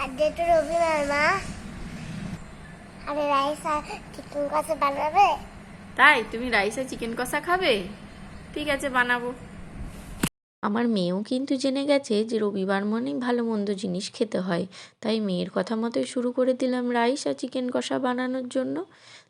তো রবিবার মা। আরে, রাইস আর চিকেন কষা বানাবে? তাই? তুমি রাইস চিকেন কষা খাবে? ঠিক আছে, বানাবো। আমার মেয়েও কিন্তু জেনে গেছে যে রবিবার মানেই ভালো মন্দ জিনিস খেতে হয়। তাই মেয়ের কথা মতোই শুরু করে দিলাম রাইস আর চিকেন কষা বানানোর জন্য।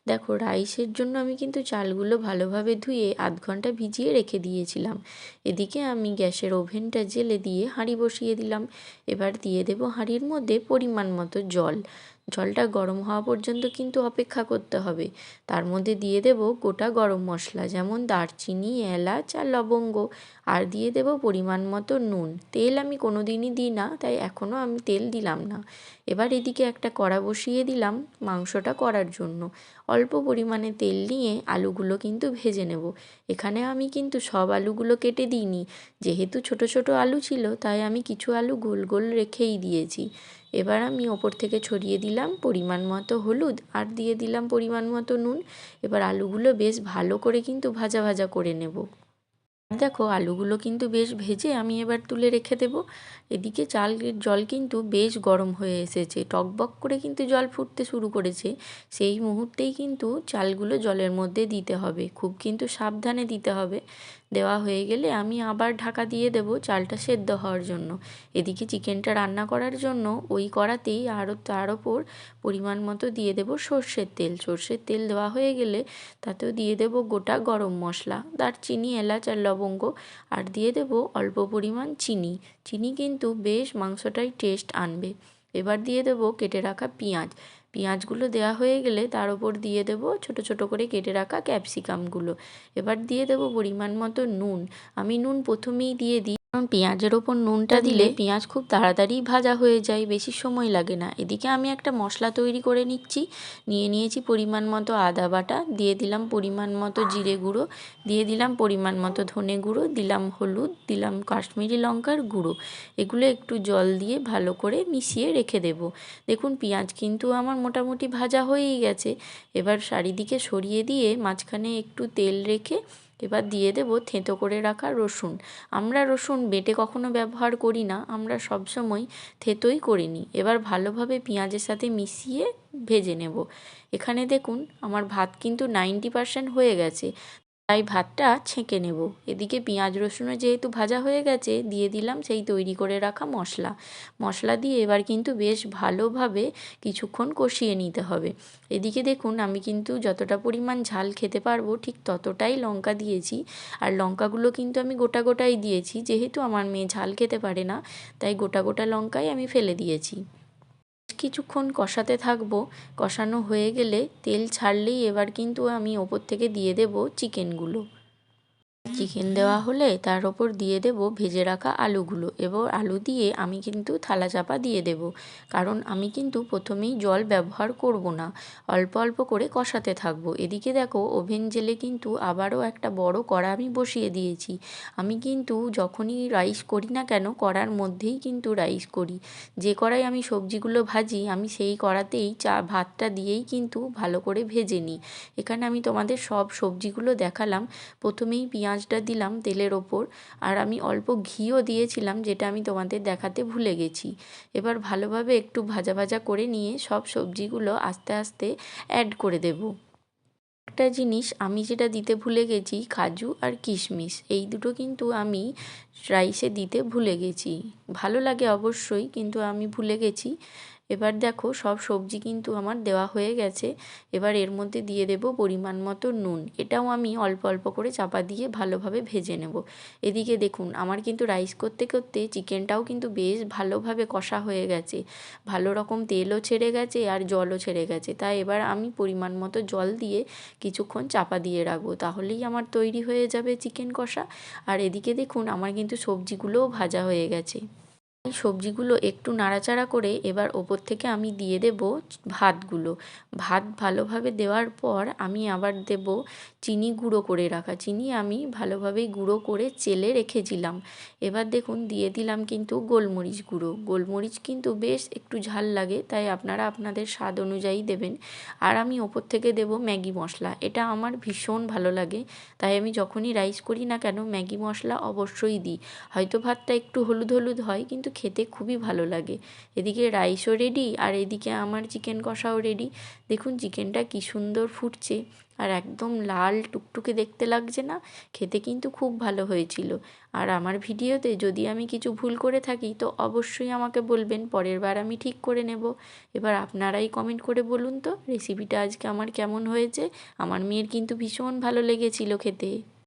দেখো রাইসের জন্য আমি কিন্তু চালগুলো ভালোভাবে ধুয়ে আধ ঘণ্টা ভিজিয়ে রেখে দিয়েছিলাম। এদিকে আমি গ্যাসের ওভেনটা জেলে দিয়ে হাঁড়ি বসিয়ে দিলাম। এবার দিয়ে দেবো হাঁড়ির মধ্যে পরিমাণ মতো জল। জলটা গরম হওয়া পর্যন্ত কিন্তু অপেক্ষা করতে হবে। তার মধ্যে দিয়ে দেব গোটা গরম মশলা, যেমন দারচিনি, এলাচ আর লবঙ্গ। আর দিয়ে দেব পরিমাণ মতো নুন। তেল আমি কোনো দিনই দিই না, তাই এখনও আমি তেল দিলাম না। এবার এদিকে একটা কড়া বসিয়ে দিলাম মাংসটা করার জন্য। অল্প পরিমাণে তেল নিয়ে আলুগুলো কিন্তু ভেজে নেব। এখানে আমি কিন্তু সব আলুগুলো কেটে দিইনি। যেহেতু ছোট ছোট আলু ছিল, তাই আমি কিছু আলু গোল গোল রেখেই দিয়েছি। এবার আমি ওপর থেকে ছড়িয়ে দিলাম পরিমাণ মতো হলুদ আর দিয়ে দিলাম পরিমাণ মতো নুন। এবার আলুগুলো বেশ ভালো করে কিন্তু ভাজা ভাজা করে নেব। দেখো, আলুগুলো কিন্তু বেশ ভেজে আমি এবার তুলে রেখে দেব। এদিকে চাল জল কিন্তু বেশ গরম হয়ে এসেছে। টকবক করে কিন্তু জল ফুটতে শুরু করেছে। সেই মুহূর্তেই কিন্তু চালগুলো জলের মধ্যে দিতে হবে। খুব কিন্তু সাবধানে দিতে হবে। দেওয়া হয়ে গেলে আমি আবার ঢাকা দিয়ে দেব চালটা সেদ্ধ হওয়ার জন্য। এদিকে চিকেনটা রান্না করার জন্য ওই কড়াতেই আরও তার ওপর পরিমাণ মতো দিয়ে দেব সর্ষের তেল। সর্ষের তেল দেওয়া হয়ে গেলে তাতেও দিয়ে দেব গোটা গরম মশলা, দারচিনি, এলাচ আর লবঙ্গ, আর দিয়ে দেব অল্প পরিমাণ চিনি। চিনি কিন্তু বেশ মাংসটাই টেস্ট আনবে। এবার দিয়ে দেব কেটে রাখা পেঁয়াজ। পেঁয়াজগুলো দেওয়া হয়ে গেলে তার ওপর দিয়ে দেব ছোট ছোট করে কেটে রাখা ক্যাপসিকামগুলো। এবার দিয়ে দেব পরিমাণ মতো নুন। আমি নুন প্রথমেই দিয়ে দিই। কারণ পেঁয়াজের ওপর নুনটা দিলে পেঁয়াজ খুব তাড়াতাড়ি ভাজা হয়ে যায় বেশি সময় লাগে না। এদিকে আমি একটা মশলা তৈরি করে নিচ্ছি। নিয়ে নিয়েছি পরিমাণ মতো আদা বাটা দিয়ে দিলাম পরিমাণ মতো জিরে গুঁড়ো দিয়ে দিলাম পরিমাণ মতো ধনে গুঁড়ো দিলাম হলুদ দিলাম কাশ্মীরি লঙ্কার গুঁড়ো। এগুলো একটু জল দিয়ে ভালো করে মিশিয়ে রেখে দেব। দেখুন পেঁয়াজ কিন্তু আমার মোটামুটি ভাজা হয়েই গেছে। এবার চারিদিকে সরিয়ে দিয়ে মাঝখানে একটু তেল রেখে এবার দিয়ে দেব থেঁতো করে রাখা রসুন। আমরা রসুন বেটে কখনো ব্যবহার করি না, আমরা সবসময় থেঁতোই করে নিই। এবার ভালোভাবে পেঁয়াজের সাথে মিশিয়ে ভেজে নেব। এখানে দেখুন, আমার ভাত কিন্তু নাইনটি পারসেন্ট হয়ে গেছে। তাই ভাতটা ছেঁকে নেব। এদিকে পেঁয়াজ রসুনও যেহেতু ভাজা হয়ে গেছে, দিয়ে দিলাম সেই তৈরি করে রাখা মশলা। মশলা দিয়ে এবার কিন্তু বেশ ভালোভাবে কিছুক্ষণ কষিয়ে নিতে হবে। এদিকে দেখুন, আমি কিন্তু যতটা পরিমাণ ঝাল খেতে পারব ঠিক ততটাই লঙ্কা দিয়েছি। আর লঙ্কাগুলো কিন্তু আমি গোটা গোটাই দিয়েছি, যেহেতু আমার মেয়ে ঝাল খেতে পারে না, তাই গোটা গোটা লঙ্কাই আমি ফেলে দিয়েছি। কিছুক্ষণ কষাতে থাকব। কষানো হয়ে গেলে তেল ছাড়লেই এবার কিন্তু আমি ওপর থেকে দিয়ে দেবো চিকেনগুলো। চিকেন দেওয়া হলে তার ওপর দিয়ে দেব ভেজে রাখা আলুগুলো এবার আলু দিয়ে আমি কিন্তু থালা চাপা দিয়ে দেব। কারণ আমি কিন্তু প্রথমেই জল ব্যবহার করব না, অল্প অল্প করে কষাতে থাকব। এদিকে দেখো, ওভেন জেলে কিন্তু আবারও একটা বড় কড়া আমি বসিয়ে দিয়েছি। আমি কিন্তু যখনই রাইস করি না কেন, কড়ার মধ্যেই কিন্তু রাইস করি। যে কড়াই আমি সবজিগুলো ভাজি, আমি সেই কড়াতেই চা, ভাতটা দিয়েই কিন্তু ভালো করে ভেজে নিই। এখানে আমি তোমাদের সব সবজিগুলো দেখালাম। প্রথমেই পেঁয়াজটা দিলাম তেলের ওপর, আর আমি অল্প ঘিও দিয়েছিলাম যেটা আমি তোমাদের দেখাতে ভুলে গেছি। এবার ভালোভাবে একটু ভাজা ভাজা করে নিয়ে সব সবজিগুলো আস্তে আস্তে অ্যাড করে দেব। একটা জিনিস আমি যেটা দিতে ভুলে গেছি, কাজু আর কিশমিশ, এই দুটো কিন্তু আমি রাইসে দিতে ভুলে গেছি। ভালো লাগে অবশ্যই, কিন্তু আমি ভুলে গেছি। এবার দেখো সব সবজি কিন্তু আমার দেওয়া হয়ে গেছে। এবার এর মধ্যে দিয়ে দেব পরিমাণ মতো নুন। এটাও আমি অল্প অল্প করে চাপা দিয়ে ভালোভাবে ভেজে নেব। এদিকে দেখুন, আমার কিন্তু রাইস করতে করতে চিকেনটাও কিন্তু বেশ ভালোভাবে কষা হয়ে গেছে। ভালো রকম তেলও ছেড়ে গেছে আর জলও ছেড়ে গেছে। তাই এবার আমি পরিমাণ মতো জল দিয়ে কিছুক্ষণ চাপা দিয়ে রাখব। তাহলেই আমার তৈরি হয়ে যাবে চিকেন কষা। আর এদিকে দেখুন, আমার কিন্তু সবজিগুলোও ভাজা হয়ে গেছে। সবজিগুলো একটু নাড়াচাড়া করে এবার ওপর থেকে আমি দিয়ে দেব ভাতগুলো। ভাত ভালোভাবে দেওয়ার পর আমি আবার দেব চিনি গুঁড়ো করে রাখা। চিনি আমি ভালোভাবেই গুঁড়ো করে চেলে রেখেছিলাম। এবার দেখুন দিয়ে দিলাম কিন্তু গোলমরিচ গুঁড়ো। গোলমরিচ কিন্তু বেশ একটু ঝাল লাগে, তাই আপনারা আপনাদের স্বাদ অনুযায়ী দেবেন। আর আমি ওপর থেকে দেব ম্যাগি মশলা। এটা আমার ভীষণ ভালো লাগে, তাই আমি যখনই রাইস করি না কেন, ম্যাগি মশলা অবশ্যই দিই। হয়তো ভাতটা একটু হলুদ হলুদ হয়, কিন্তু খেতে খুবই ভালো লাগে। এদিকে রাইসও রেডি আর এদিকে আমার চিকেন কষাও রেডি দেখুন চিকেনটা কী সুন্দর ফুটছে, আর একদম লাল টুকটুকে দেখতে লাগছে না? খেতে কিন্তু খুব ভালো হয়েছিল। আর আমার ভিডিওতে যদি আমি কিছু ভুল করে থাকি, তো অবশ্যই আমাকে বলবেন, পরের বার আমি ঠিক করে নেব। এবার আপনারাই কমেন্ট করে বলুন তো রেসিপিটা আজকে আমার কেমন হয়েছে? আমার মেয়ের কিন্তু ভীষণ ভালো লেগেছিল খেতে।